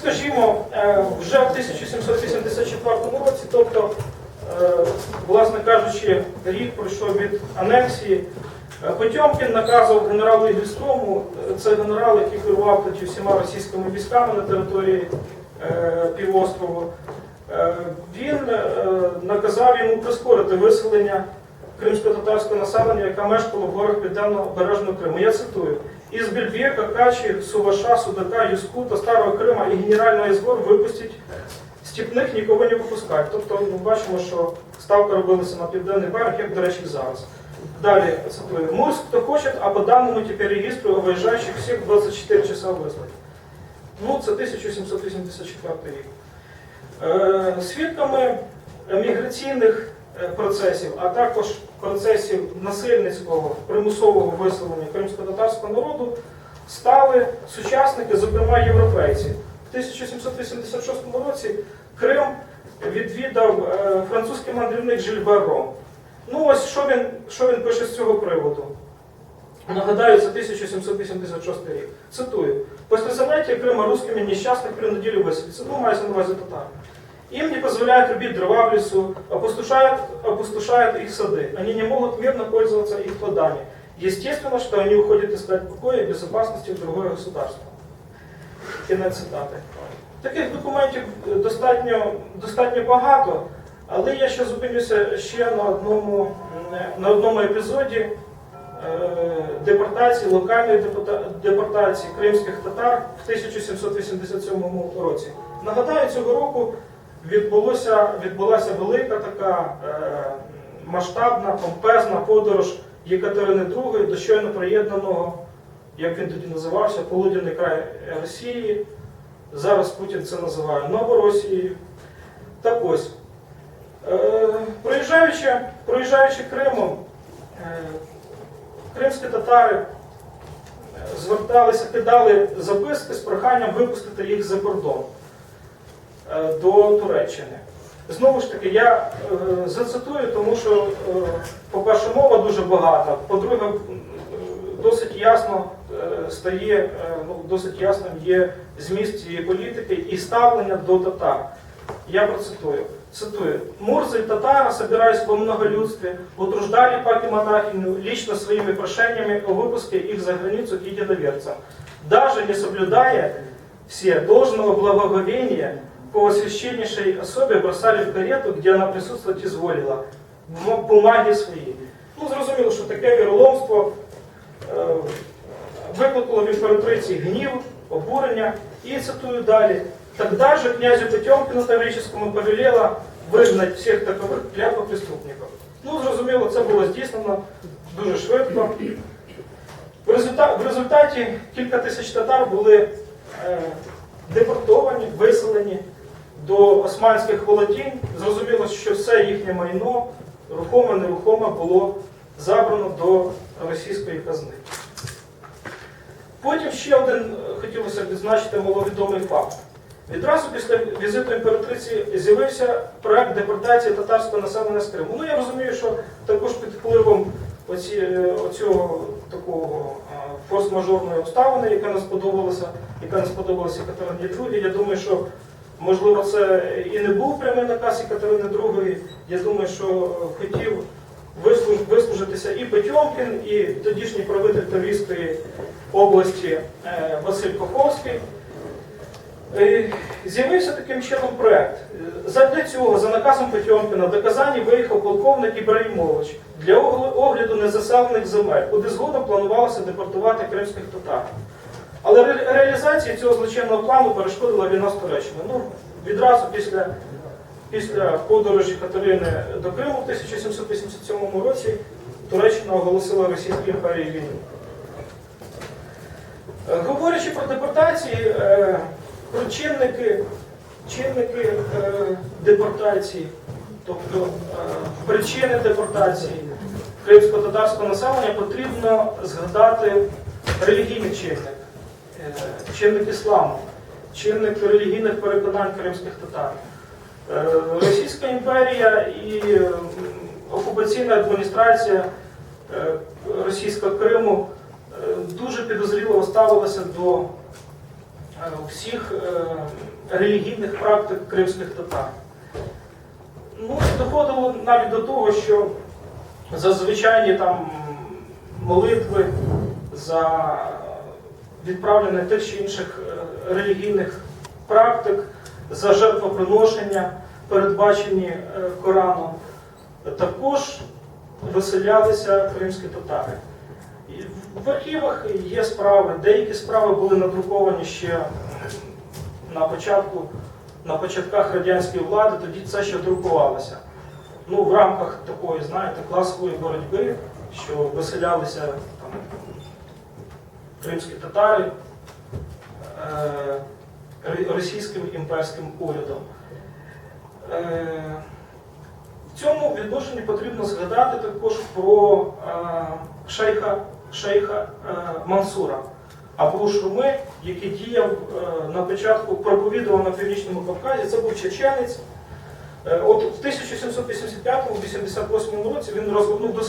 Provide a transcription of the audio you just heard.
скажімо, е, вже в 1784 році, тобто, е, власне кажучи, рік пройшов від анексії, е, Потьомкін наказував генералу Ігельстрому, е, це генерал, який керував всіма російськими військами на території півострову. Він наказав йому прискорити виселення кримсько-татарського населення, яке мешкало в горах Південно-Бережного Криму. Я цитую. Из Бельбека, Качи, Суваша, Судака, Юскута, Старого Крима і генерального із випустять степних нікого не випускають. Тобто ми бачимо, що ставка робилася на південний берег, як, до речі, зараз. Далі цитую. Мурс, кто хочет, а по данному теперь регистру о выезжающих 24 часа выслать. Ну, це 1784 рік. Е, Свідками міграційних е, процесів, а також процесів насильницького примусового виселення кримсько-татарського народу стали сучасники, зокрема європейці. В 1786 році Крим відвідав е, французький мандрівник Жильбер Ром. Ну ось що він, що він пише з цього приводу. Нагадаю, це 1786 рік. Цитую. После занятия Крыма русскими несчастных принудили выселиться. Ну, мається на увазі татар. Им не позволяют рубить дрова в лесу, опустошают, опустошают их сады. Они не могут мирно пользоваться их плодами. Естественно, что они уходят искать покоя и безопасности в другое государство. Кінець цитати. Таких документів достатньо, достатньо багато, але я ще зупинюся ще на одному, на одному епізоді е, депортації, локальної депорта- депортації кримських татар в 1787 році. Нагадаю, цього року відбулося, відбулася велика така е, масштабна, помпезна подорож Єкатерини II до щойно приєднаного, як він тоді називався, Полуденний край Росії. Зараз Путін це називає Новоросією. Так ось, е, проїжджаючи, проїжджаючи Кримом, е, кримські татари е, зверталися, кидали записки з проханням випустити їх за кордон до Туреччини. Знову ж таки, я е, зацитую, тому що, е, по-перше, мова дуже багата, по-друге, м, е, досить ясно е, стає, е, ну, досить ясним є зміст цієї політики і ставлення до татар. Я процитую. Цитую. «Мурзы и татары, собираясь во многолюдстве, утруждали паки монахиню лично своими прошениями о выпуске их за границу к единоверцам, даже не соблюдая все должного благоговения по освященнейшей особе бросали в карету, где она присутствовать изволила, бум- бумаги свої. Ну, зрозуміло, що таке віроломство е, викликало в імператриці гнів, обурення. І цитую далі. Тогда же князю Потемкину Таврическому повелела вигнати всіх такових преступників. Ну, зрозуміло, це було здійснено дуже швидко. В результаті, кілька тисяч татар були е, до османських володінь. Зрозуміло, що все їхнє майно, рухоме, нерухоме, було забрано до російської казни. Потім ще один е, хотілося б відзначити маловідомий факт. Відразу після візиту імператриці з'явився проект депортації татарського населення з Криму. Ну я розумію, що також під впливом оці, е, оцього такого е, форс-мажорної обставини, яка не сподобалася, яка не сподобалася Катерині II. Я думаю, що можливо це і не був прямий наказ Катерини II. Я думаю, що е, хотів вислужитися і Петьомкін, і тодішній правитель Таврійської області е, Василь Коховський. Е, З'явився таким чином проект. Е, Задля цього, за наказом Потьомкіна, до Казані виїхав полковник Ібраїмович для огляду незаселених земель, куди згодом планувалося депортувати кримських татар. Реалізації цього злочинного плану перешкодила війна з Туреччиною. Ну, відразу після, після подорожі Катерини до Криму в 1787 році Туреччина оголосила Російській імперії війну. Е, Говорячи про депортації, е, про чинники, чинники е, депортації, тобто причини депортації кримсько-татарського населення, потрібно згадати релігійний чинник, е, чинник ісламу, чинник релігійних переконань кримських татар. Е, Російська імперія і окупаційна адміністрація е, російського Криму е, дуже підозріливо ставилася до всіх релігійних практик кримських татар. Ну, доходило навіть до того, що за звичайні там молитви, за відправлення тих чи інших е, релігійних практик, за жертвоприношення, передбачені е, Кораном, також виселялися кримські татари. В архівах є справи, деякі справи були надруковані ще на початку, на початках радянської влади, тоді це ще друкувалося. Ну, в рамках такої, знаєте, класової боротьби, що виселялися там, кримські татари е, російським імперським урядом. Е, в цьому відношенні потрібно згадати також про е, шейха, шейха Мансура або Шурми, який діяв на початку, проповідував на Північному Кавказі. Це був чеченець. От в 1785-88 році він розгорнув досить